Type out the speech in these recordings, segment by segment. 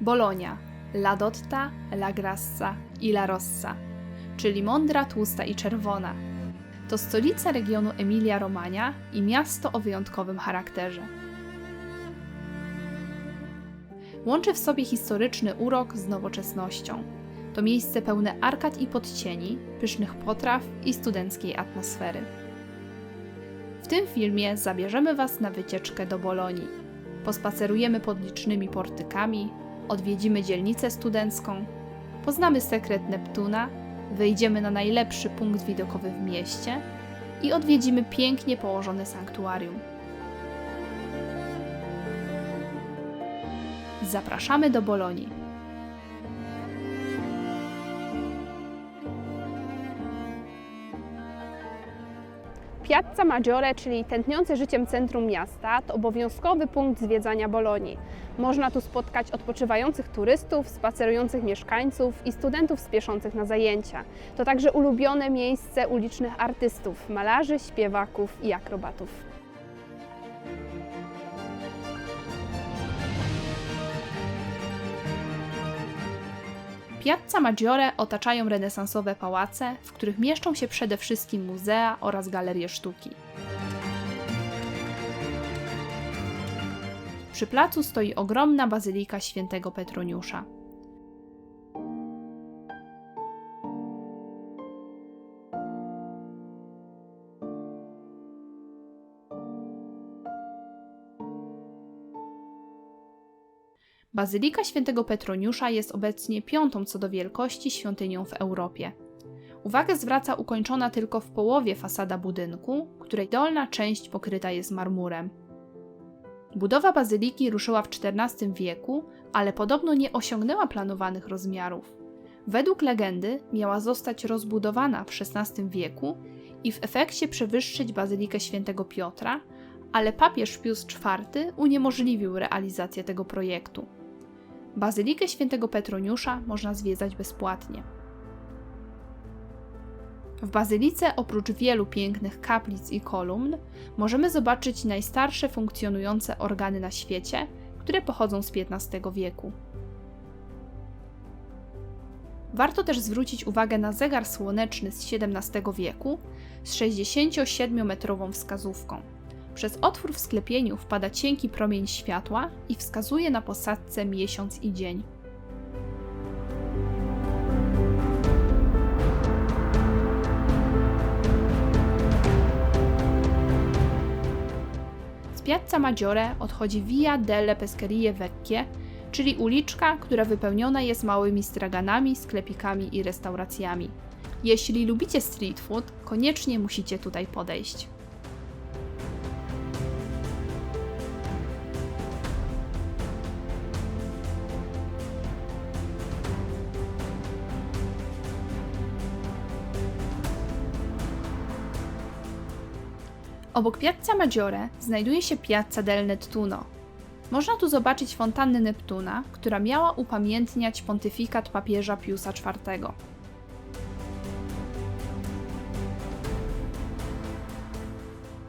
Bolonia, La Dotta, La Grassa i La Rossa, czyli mądra, tłusta i czerwona. To stolica regionu Emilia-Romagna i miasto o wyjątkowym charakterze. Łączy w sobie historyczny urok z nowoczesnością. To miejsce pełne arkad i podcieni, pysznych potraw i studenckiej atmosfery. W tym filmie zabierzemy Was na wycieczkę do Bolonii. Pospacerujemy pod licznymi portykami, odwiedzimy dzielnicę studencką, poznamy sekret Neptuna, wejdziemy na najlepszy punkt widokowy w mieście i odwiedzimy pięknie położone sanktuarium. Zapraszamy do Bolonii. Piazza Maggiore, czyli tętniące życiem centrum miasta, to obowiązkowy punkt zwiedzania Bolonii. Można tu spotkać odpoczywających turystów, spacerujących mieszkańców i studentów spieszących na zajęcia. To także ulubione miejsce ulicznych artystów, malarzy, śpiewaków i akrobatów. Piazza Maggiore otaczają renesansowe pałace, w których mieszczą się przede wszystkim muzea oraz galerie sztuki. Przy placu stoi ogromna bazylika świętego Petroniusza. Bazylika świętego Petroniusza jest obecnie piątą co do wielkości świątynią w Europie. Uwagę zwraca ukończona tylko w połowie fasada budynku, której dolna część pokryta jest marmurem. Budowa bazyliki ruszyła w XIV wieku, ale podobno nie osiągnęła planowanych rozmiarów. Według legendy miała zostać rozbudowana w XVI wieku i w efekcie przewyższyć bazylikę świętego Piotra, ale papież Pius IV uniemożliwił realizację tego projektu. Bazylikę świętego Petroniusza można zwiedzać bezpłatnie. W bazylice oprócz wielu pięknych kaplic i kolumn możemy zobaczyć najstarsze funkcjonujące organy na świecie, które pochodzą z XV wieku. Warto też zwrócić uwagę na zegar słoneczny z XVII wieku z 67-metrową wskazówką. Przez otwór w sklepieniu wpada cienki promień światła i wskazuje na posadzce miesiąc i dzień. Z Piazza Maggiore odchodzi Via delle Pescherie Vecchie, czyli uliczka, która wypełniona jest małymi straganami, sklepikami i restauracjami. Jeśli lubicie street food, koniecznie musicie tutaj podejść. Obok Piazza Maggiore znajduje się Piazza del Nettuno. Można tu zobaczyć fontannę Neptuna, która miała upamiętniać pontyfikat papieża Piusa IV.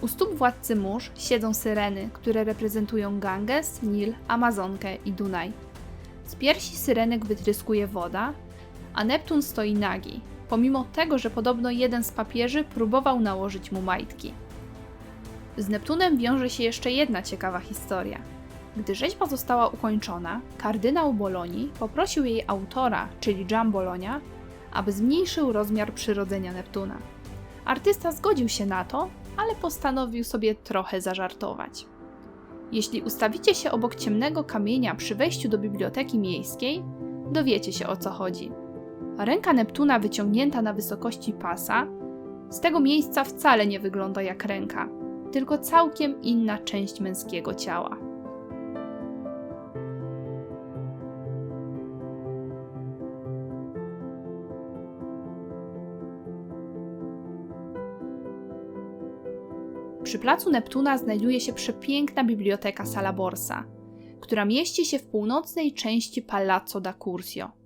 U stóp władcy mórz siedzą syreny, które reprezentują Ganges, Nil, Amazonkę i Dunaj. Z piersi syrenek wytryskuje woda, a Neptun stoi nagi, pomimo tego, że podobno jeden z papieży próbował nałożyć mu majtki. Z Neptunem wiąże się jeszcze jedna ciekawa historia. Gdy rzeźba została ukończona, kardynał Bolonii poprosił jej autora, czyli Gian Bologna, aby zmniejszył rozmiar przyrodzenia Neptuna. Artysta zgodził się na to, ale postanowił sobie trochę zażartować. Jeśli ustawicie się obok ciemnego kamienia przy wejściu do biblioteki miejskiej, dowiecie się o co chodzi. Ręka Neptuna wyciągnięta na wysokości pasa, z tego miejsca wcale nie wygląda jak ręka, tylko całkiem inna część męskiego ciała. Przy placu Neptuna znajduje się przepiękna biblioteka Sala Borsa, która mieści się w północnej części Palazzo da Curzio.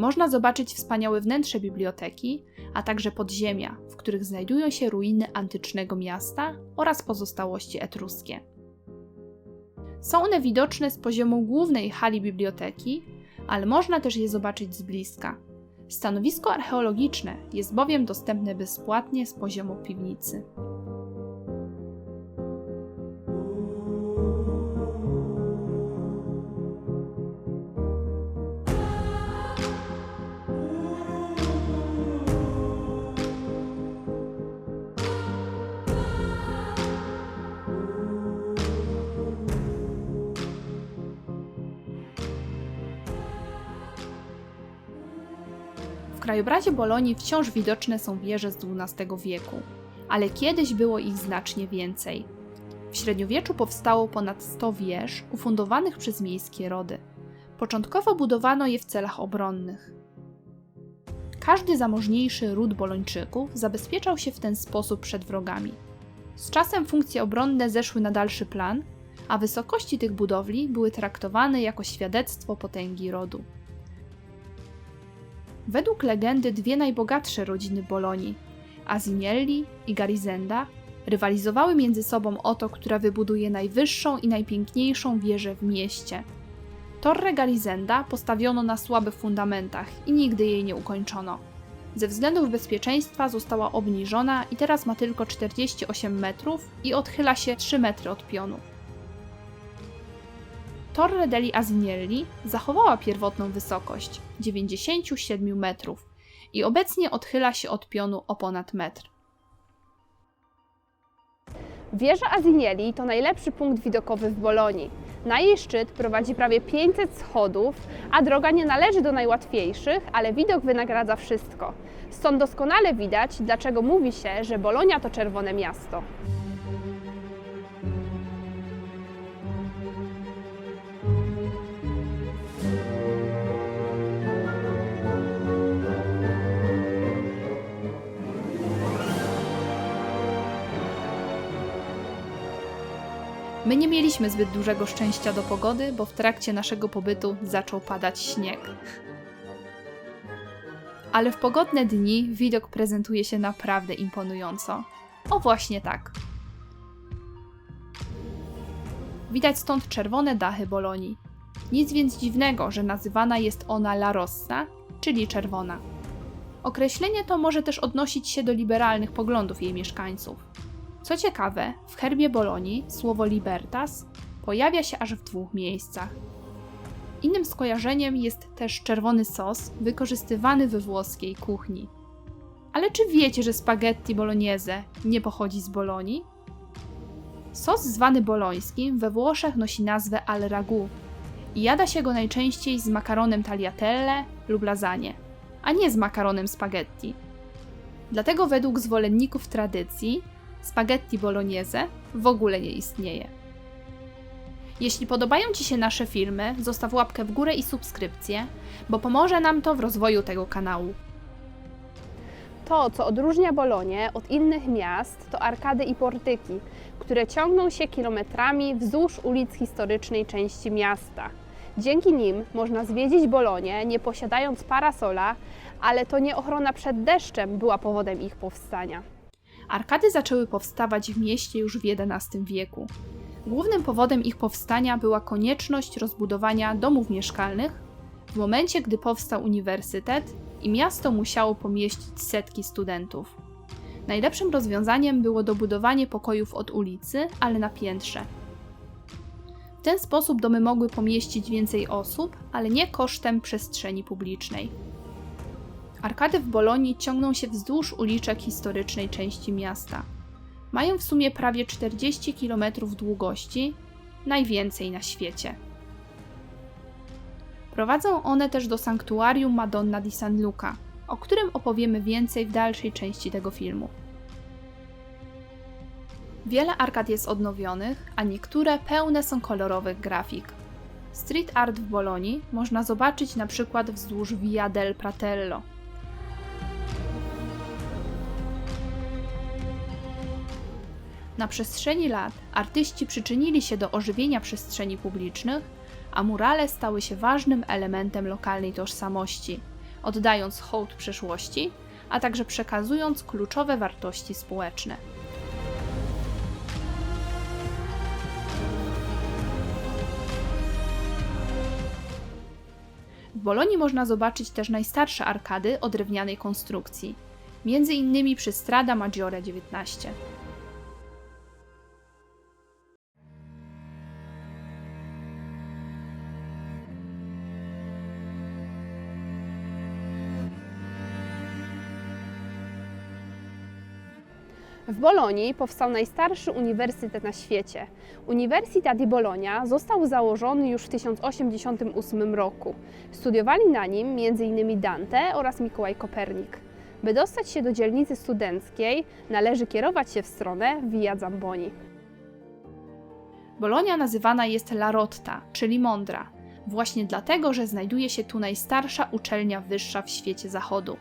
Można zobaczyć wspaniałe wnętrze biblioteki, a także podziemia, w których znajdują się ruiny antycznego miasta oraz pozostałości etruskie. Są one widoczne z poziomu głównej hali biblioteki, ale można też je zobaczyć z bliska. Stanowisko archeologiczne jest bowiem dostępne bezpłatnie z poziomu piwnicy. Krajobrazie Bolonii wciąż widoczne są wieże z XII wieku, ale kiedyś było ich znacznie więcej. W średniowieczu powstało ponad 100 wież ufundowanych przez miejskie rody. Początkowo budowano je w celach obronnych. Każdy zamożniejszy ród Bolończyków zabezpieczał się w ten sposób przed wrogami. Z czasem funkcje obronne zeszły na dalszy plan, a wysokości tych budowli były traktowane jako świadectwo potęgi rodu. Według legendy dwie najbogatsze rodziny Bolonii, Asinelli i Garizenda, rywalizowały między sobą o to, która wybuduje najwyższą i najpiękniejszą wieżę w mieście. Torre Garizenda postawiono na słabych fundamentach i nigdy jej nie ukończono. Ze względów bezpieczeństwa została obniżona i teraz ma tylko 48 metrów i odchyla się 3 metry od pionu. Torre degli Asinelli zachowała pierwotną wysokość 97 metrów i obecnie odchyla się od pionu o ponad metr. Wieża Azinieli to najlepszy punkt widokowy w Bolonii. Na jej szczyt prowadzi prawie 500 schodów, a droga nie należy do najłatwiejszych, ale widok wynagradza wszystko. Stąd doskonale widać, dlaczego mówi się, że Bolonia to czerwone miasto. My nie mieliśmy zbyt dużego szczęścia do pogody, bo w trakcie naszego pobytu zaczął padać śnieg. Ale w pogodne dni widok prezentuje się naprawdę imponująco. O właśnie tak. Widać stąd czerwone dachy Bolonii. Nic więc dziwnego, że nazywana jest ona La Rossa, czyli czerwona. Określenie to może też odnosić się do liberalnych poglądów jej mieszkańców. Co ciekawe, w herbie Bolonii słowo libertas pojawia się aż w dwóch miejscach. Innym skojarzeniem jest też czerwony sos wykorzystywany we włoskiej kuchni. Ale czy wiecie, że spaghetti bolognese nie pochodzi z Bolonii? Sos zwany bolońskim we Włoszech nosi nazwę al ragu i jada się go najczęściej z makaronem tagliatelle lub lasagne, a nie z makaronem spaghetti. Dlatego według zwolenników tradycji spaghetti bolognese w ogóle nie istnieje. Jeśli podobają Ci się nasze filmy, zostaw łapkę w górę i subskrypcję, bo pomoże nam to w rozwoju tego kanału. To, co odróżnia Bolonię od innych miast, to arkady i portyki, które ciągną się kilometrami wzdłuż ulic historycznej części miasta. Dzięki nim można zwiedzić Bolonię, nie posiadając parasola, ale to nie ochrona przed deszczem była powodem ich powstania. Arkady zaczęły powstawać w mieście już w XI wieku. Głównym powodem ich powstania była konieczność rozbudowania domów mieszkalnych w momencie, gdy powstał uniwersytet i miasto musiało pomieścić setki studentów. Najlepszym rozwiązaniem było dobudowanie pokojów od ulicy, ale na piętrze. W ten sposób domy mogły pomieścić więcej osób, ale nie kosztem przestrzeni publicznej. Arkady w Bolonii ciągną się wzdłuż uliczek historycznej części miasta. Mają w sumie prawie 40 km długości, najwięcej na świecie. Prowadzą one też do sanktuarium Madonna di San Luca, o którym opowiemy więcej w dalszej części tego filmu. Wiele arkad jest odnowionych, a niektóre pełne są kolorowych grafik. Street art w Bolonii można zobaczyć na przykład wzdłuż Via del Pratello, Na przestrzeni lat artyści przyczynili się do ożywienia przestrzeni publicznych, a murale stały się ważnym elementem lokalnej tożsamości, oddając hołd przeszłości, a także przekazując kluczowe wartości społeczne. W Bolonii można zobaczyć też najstarsze arkady o drewnianej konstrukcji, między innymi przy Strada Maggiore 19. W Bolonii powstał najstarszy uniwersytet na świecie. Università di Bologna został założony już w 1088 roku. Studiowali na nim m.in. Dante oraz Mikołaj Kopernik. By dostać się do dzielnicy studenckiej, należy kierować się w stronę Via Zamboni. Bolonia nazywana jest La Rotta, czyli mądra, właśnie dlatego, że znajduje się tu najstarsza uczelnia wyższa w świecie zachodu.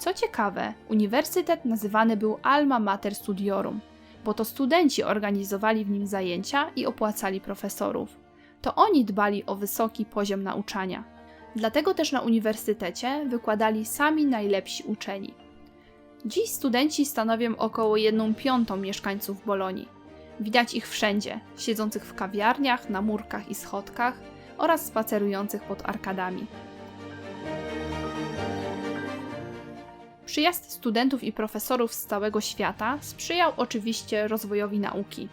Co ciekawe, uniwersytet nazywany był Alma Mater Studiorum, bo to studenci organizowali w nim zajęcia i opłacali profesorów. To oni dbali o wysoki poziom nauczania. Dlatego też na uniwersytecie wykładali sami najlepsi uczeni. Dziś studenci stanowią około 1 piątą mieszkańców Bolonii. Widać ich wszędzie, siedzących w kawiarniach, na murkach i schodkach oraz spacerujących pod arkadami. Przyjazd studentów i profesorów z całego świata sprzyjał oczywiście rozwojowi nauki,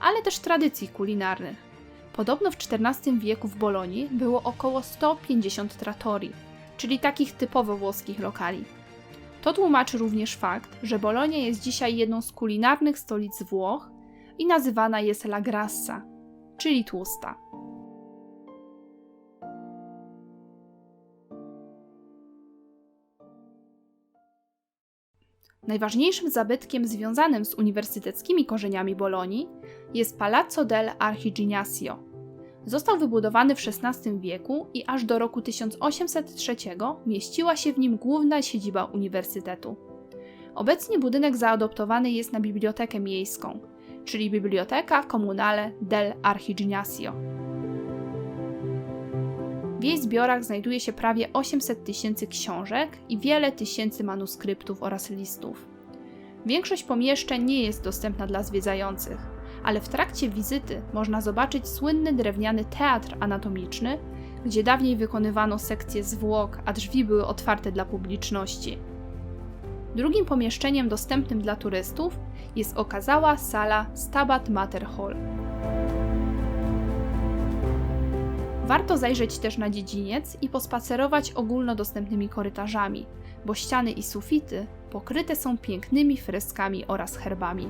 ale też tradycji kulinarnych. Podobno w XIV wieku w Bolonii było około 150 trattorii, czyli takich typowo włoskich lokali. To tłumaczy również fakt, że Bolonia jest dzisiaj jedną z kulinarnych stolic Włoch i nazywana jest La Grassa, czyli tłusta. Najważniejszym zabytkiem związanym z uniwersyteckimi korzeniami Bolonii jest Palazzo del Archiginnasio. Został wybudowany w XVI wieku i aż do roku 1803 mieściła się w nim główna siedziba uniwersytetu. Obecnie budynek zaadoptowany jest na bibliotekę miejską, czyli Biblioteca Comunale del Archiginnasio. W jej zbiorach znajduje się prawie 800 tysięcy książek i wiele tysięcy manuskryptów oraz listów. Większość pomieszczeń nie jest dostępna dla zwiedzających, ale w trakcie wizyty można zobaczyć słynny drewniany teatr anatomiczny, gdzie dawniej wykonywano sekcje zwłok, a drzwi były otwarte dla publiczności. Drugim pomieszczeniem dostępnym dla turystów jest okazała sala Stabat Mater Hall. Warto zajrzeć też na dziedziniec i pospacerować ogólnodostępnymi korytarzami, bo ściany i sufity pokryte są pięknymi freskami oraz herbami.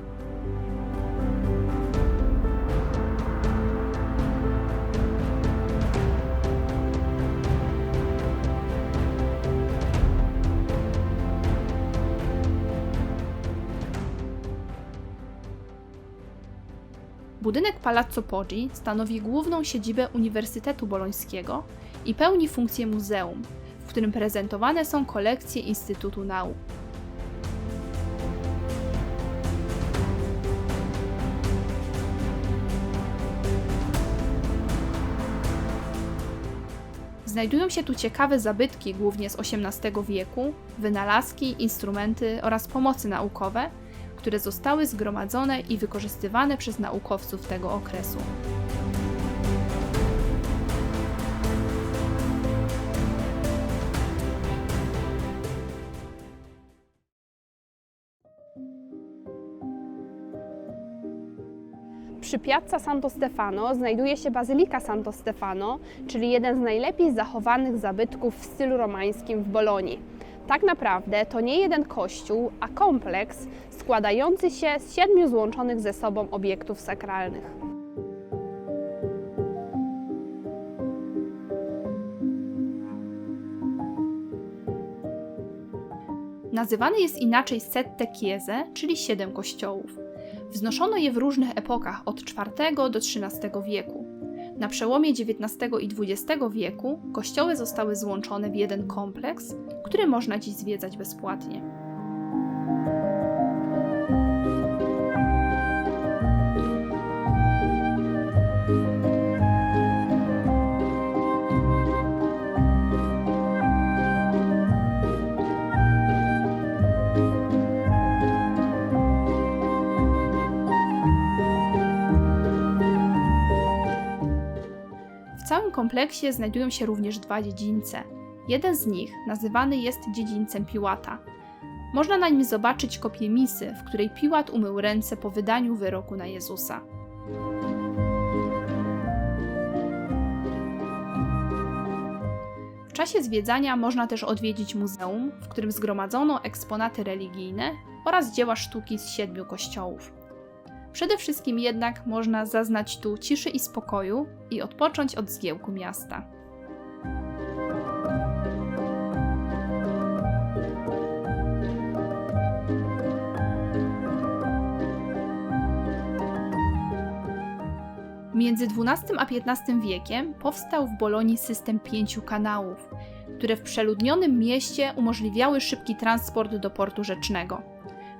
Budynek Palazzo Poggi stanowi główną siedzibę Uniwersytetu Bolońskiego i pełni funkcję muzeum, w którym prezentowane są kolekcje Instytutu Nauk. Znajdują się tu ciekawe zabytki, głównie z XVIII wieku, wynalazki, instrumenty oraz pomocy naukowe, które zostały zgromadzone i wykorzystywane przez naukowców tego okresu. Przy Piazza Santo Stefano znajduje się Bazylika Santo Stefano, czyli jeden z najlepiej zachowanych zabytków w stylu romańskim w Bolonii. Tak naprawdę to nie jeden kościół, a kompleks składający się z siedmiu złączonych ze sobą obiektów sakralnych. Nazywany jest inaczej Sette Chiese, czyli siedem kościołów. Wznoszono je w różnych epokach od IV do XIII wieku. Na przełomie XIX i XX wieku kościoły zostały złączone w jeden kompleks, który można dziś zwiedzać bezpłatnie. W całym kompleksie znajdują się również dwa dziedzińce. Jeden z nich nazywany jest dziedzińcem Piłata. Można na nim zobaczyć kopię misy, w której Piłat umył ręce po wydaniu wyroku na Jezusa. W czasie zwiedzania można też odwiedzić muzeum, w którym zgromadzono eksponaty religijne oraz dzieła sztuki z siedmiu kościołów. Przede wszystkim jednak można zaznać tu ciszy i spokoju i odpocząć od zgiełku miasta. Między XII a XV wiekiem powstał w Bolonii system pięciu kanałów, które w przeludnionym mieście umożliwiały szybki transport do portu rzecznego.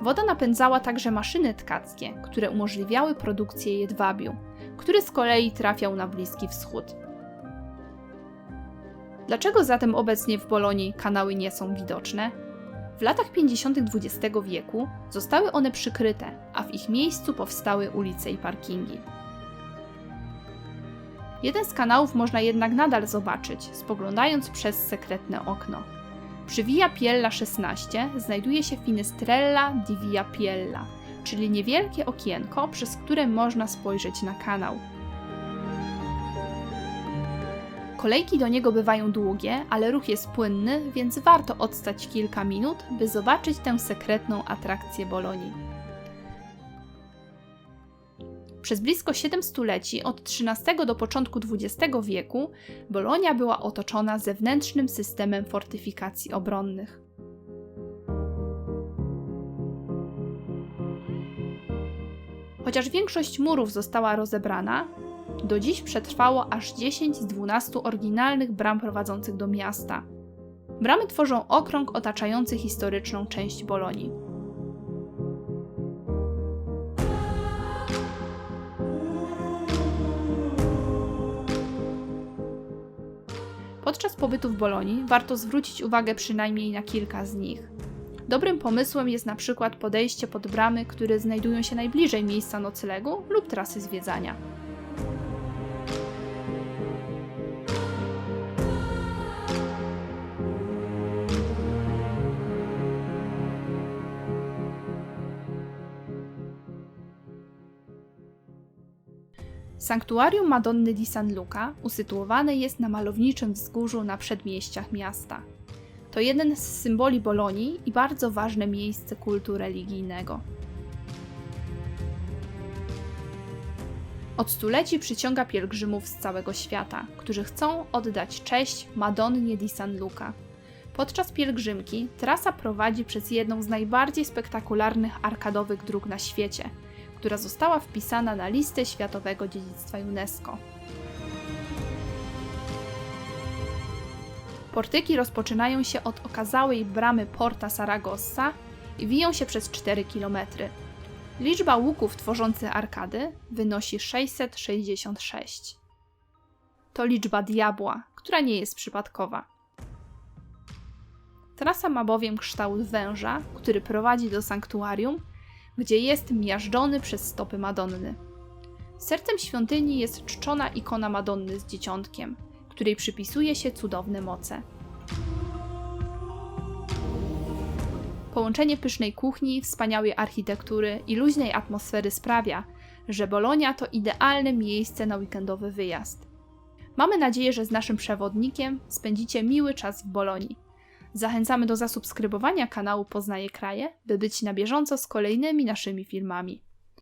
Woda napędzała także maszyny tkackie, które umożliwiały produkcję jedwabiu, który z kolei trafiał na Bliski Wschód. Dlaczego zatem obecnie w Bolonii kanały nie są widoczne? W latach 50. XX wieku zostały one przykryte, a w ich miejscu powstały ulice i parkingi. Jeden z kanałów można jednak nadal zobaczyć, spoglądając przez sekretne okno. Przy Via Piella 16 znajduje się Finestrella di Via Piella, czyli niewielkie okienko, przez które można spojrzeć na kanał. Kolejki do niego bywają długie, ale ruch jest płynny, więc warto odstać kilka minut, by zobaczyć tę sekretną atrakcję Bolonii. Przez blisko 7 stuleci, od XIII do początku XX wieku, Bolonia była otoczona zewnętrznym systemem fortyfikacji obronnych. Chociaż większość murów została rozebrana, do dziś przetrwało aż 10 z 12 oryginalnych bram prowadzących do miasta. Bramy tworzą okrąg otaczający historyczną część Bolonii. Podczas pobytu w Bolonii warto zwrócić uwagę przynajmniej na kilka z nich. Dobrym pomysłem jest na przykład podejście pod bramy, które znajdują się najbliżej miejsca noclegu lub trasy zwiedzania. Sanktuarium Madonny di San Luca usytuowane jest na malowniczym wzgórzu na przedmieściach miasta. To jeden z symboli Bolonii i bardzo ważne miejsce kultu religijnego. Od stuleci przyciąga pielgrzymów z całego świata, którzy chcą oddać cześć Madonnie di San Luca. Podczas pielgrzymki trasa prowadzi przez jedną z najbardziej spektakularnych arkadowych dróg na świecie – która została wpisana na listę Światowego Dziedzictwa UNESCO. Portyki rozpoczynają się od okazałej bramy Porta Saragossa i wiją się przez 4 km. Liczba łuków tworzących arkady wynosi 666. To liczba diabła, która nie jest przypadkowa. Trasa ma bowiem kształt węża, który prowadzi do sanktuarium gdzie jest miażdżony przez stopy Madonny. Sercem świątyni jest czczona ikona Madonny z dzieciątkiem, której przypisuje się cudowne moce. Połączenie pysznej kuchni, wspaniałej architektury i luźnej atmosfery sprawia, że Bolonia to idealne miejsce na weekendowy wyjazd. Mamy nadzieję, że z naszym przewodnikiem spędzicie miły czas w Bolonii. Zachęcamy do zasubskrybowania kanału Poznaje Kraje, by być na bieżąco z kolejnymi naszymi filmami.